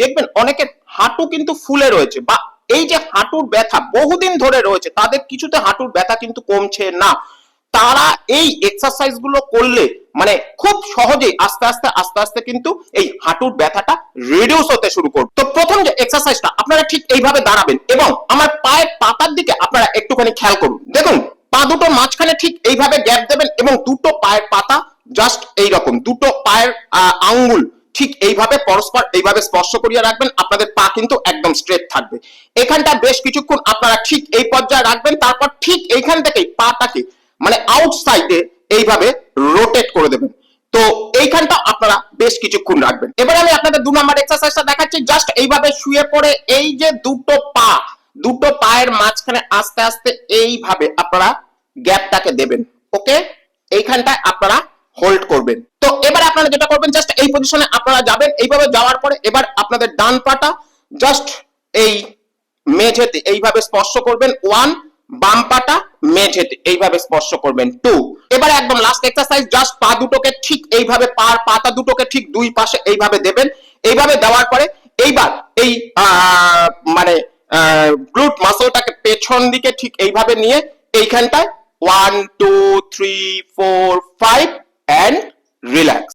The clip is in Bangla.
দেখবেন অনেকের হাঁটু কিন্তু ফুলে রয়েছে বা এই যে হাঁটুর ব্যথা বহুদিন ধরে রয়েছে, তাদের কিছুতে হাঁটুর ব্যথা কিন্তু কমছে না। তারা এই এক্সারসাইজগুলো করলে মানে খুব সহজেই আস্তে আস্তে আস্তে আস্তে কিন্তু এই হাঁটুর ব্যথাটা রিডিউস হতে শুরু করবে। তো প্রথম যে এক্সারসাইজটা আপনারা ঠিক এইভাবে দাঁড়াবেন এবং আমার পায়ের পাতার দিকে আপনারা একটুখানি খেয়াল করুন। দেখুন, পা দুটো মাঝখানে ঠিক এইভাবে গ্যাপ দেবেন এবং দুটো পায়ের পাতা জাস্ট এইরকম, দুটো পায়ের আঙ্গুল ঠিক এইভাবে পরস্পর এইভাবে স্পর্শ করিয়া রাখবেন, আপনাদের পা কিন্তু একদম স্ট্রেট থাকবে। এখানটা বেশ কিছুক্ষণ আপনারা ঠিক এই পর্যায়ে রাখবেন, তারপর ঠিক এইখান থেকেই পাটাকে মানে আউটসাইডে এইভাবে রোটেট করে দেবেন। তো এইখানটা আপনারা বেশ কিছুক্ষণ রাখবেন। এবার আমি আপনাদের দু নম্বর এক্সারসাইজটা দেখাচ্ছি জাস্ট এইভাবে শুয়ে পড়ে এই যে দুটো পা, দুটো পায়ের মাঝখানে আস্তে আস্তে এইভাবে আপনারা গ্যাপটাকে দেবেন ওকে এইখানটায় আপনারা হোল্ড করবেন। আপনারা যেটা করবেন জাস্ট এই পজিশনে আপনারা যাবেন। এইভাবে যাওয়ার পরে এবার আপনাদের ডান পাটা জাস্ট এই মেঝেতে এইভাবে স্পর্শ করবেন। ওয়ান, বাম পাটা মেঝেতে এইভাবে স্পর্শ করবেন। টু, এবার একদম লাস্ট এক্সারসাইজ জাস্ট পা দুটোকে ঠিক এইভাবে পার পাতা দুটোকে ঠিক দুই পাশে এইভাবে দেবেন। এইভাবে দেওয়ার পরে এইবার এই মানে গ্লুট মাসলটাকে পেছন দিকে ঠিক এইভাবে নিয়ে এইখানটায় one two three four five and relax